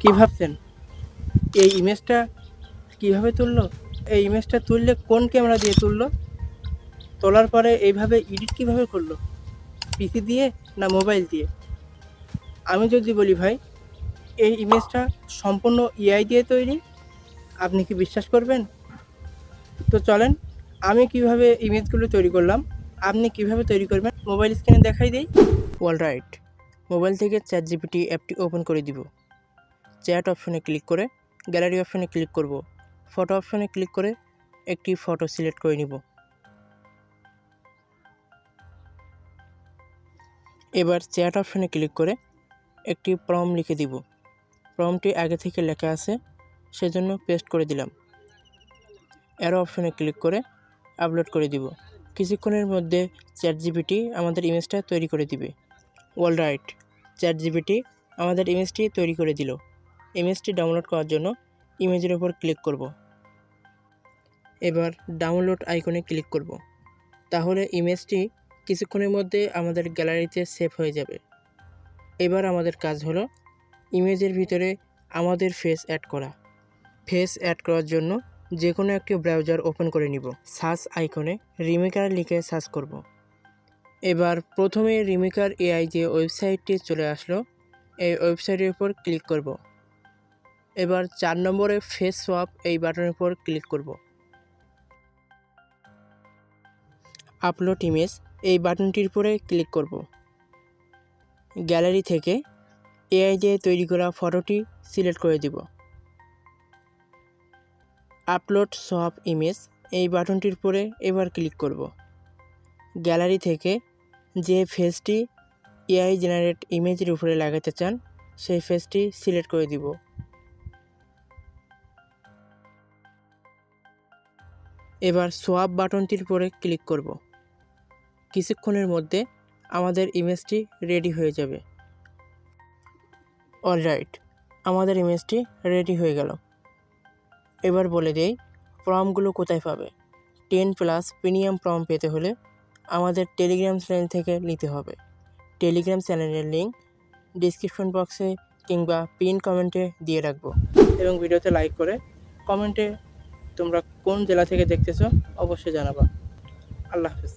কি ভাবছেন? এই ইমেজটা কীভাবে তুললো? এই ইমেজটা তুললে কোন ক্যামেরা দিয়ে তুললো? তোলার পরে এইভাবে এডিট কীভাবে করল? পিসি দিয়ে না মোবাইল দিয়ে? আমি যদি বলি ভাই, এই ইমেজটা সম্পূর্ণ এআই দিয়ে তৈরি। আপনি কি বিশ্বাস করবেন? তো চলেন, আমি কীভাবে ইমেজগুলো তৈরি করলাম? আপনি কীভাবে তৈরি করবেন? মোবাইল স্ক্রিনে দেখাই দিই। অল রাইট মোবাইল থেকে চ্যাট জিপিটি অ্যাপটি ওপেন করে দিব। চ্যাট অপশনে ক্লিক করে গ্যালারি অপশনে ক্লিক করব। ফটো অপশনে ক্লিক করে একটি ফটো সিলেক্ট করে নিব। এবার চ্যাট অপশনে ক্লিক করে একটি প্রম লিখে দিব। প্রমটি আগে থেকে লেখা আছে, সেজন্য পেস্ট করে দিলাম। অ্যারো অপশনে ক্লিক করে আপলোড করে দিব। কিছুক্ষণের মধ্যে চ্যাট জিপিটি আমাদের ইমেজটা তৈরি করে দিবে। অল রাইট চ্যাট জিবিটি আমাদের ইমেজটি তৈরি করে দিল। ইমেজটি ডাউনলোড করার জন্য ইমেজের উপর ক্লিক করব। এবার ডাউনলোড আইকনে ক্লিক করব। তাহলে ইমেজটি কিছুক্ষণের মধ্যে আমাদের গ্যালারিতে সেভ হয়ে যাবে। এবার আমাদের কাজ হলো ইমেজের ভিতরে আমাদের ফেস অ্যাড করা। ফেস অ্যাড করার জন্য যে কোনো একটি ব্রাউজার ওপেন করে নিব। সার্চ আইকনে রিমেকার লিখে সার্চ করব। এবার প্রথমে রিমেকার এআই যে ওয়েবসাইটটি চলে আসলো, এই ওয়েবসাইটের উপর ক্লিক করব। এবার চার নম্বরে ফেস সোয়াপ এই বাটনের উপর ক্লিক করব। আপলোড ইমেজ এই বাটনটির উপরে ক্লিক করব। গ্যালারি থেকে এআই দিয়ে তৈরি করা ফটোটি সিলেক্ট করে দিব। আপলোড সব ইমেজ এই বাটনটির উপরে এবার ক্লিক করব। গ্যালারি থেকে যে ফেসটি এআই জেনারেট ইমেজের উপরে লাগাতে চান, সেই ফেসটি সিলেক্ট করে দিব। এবার সোয়াপ বাটনটির উপরে ক্লিক করব। কিছুক্ষণের মধ্যে আমাদের ইমেজটি রেডি হয়ে যাবে। অলরাইট আমাদের ইমেজটি রেডি হয়ে গেল। এবার বলে দেই, প্রমগুলো কোথায় পাবে? টেন প্লাস প্রিমিয়াম প্রম পেতে হলে আমাদের টেলিগ্রাম চ্যানেল থেকে নিতে হবে। টেলিগ্রাম চ্যানেলের লিঙ্ক ডিসক্রিপশন বক্সে কিংবা পিন কমেন্টে দিয়ে রাখব। এবং ভিডিওতে লাইক করে কমেন্টে তোমরা কোন জেলা থেকে দেখতেছো অবশ্যই জানাবা। আল্লাহ হাফিজ।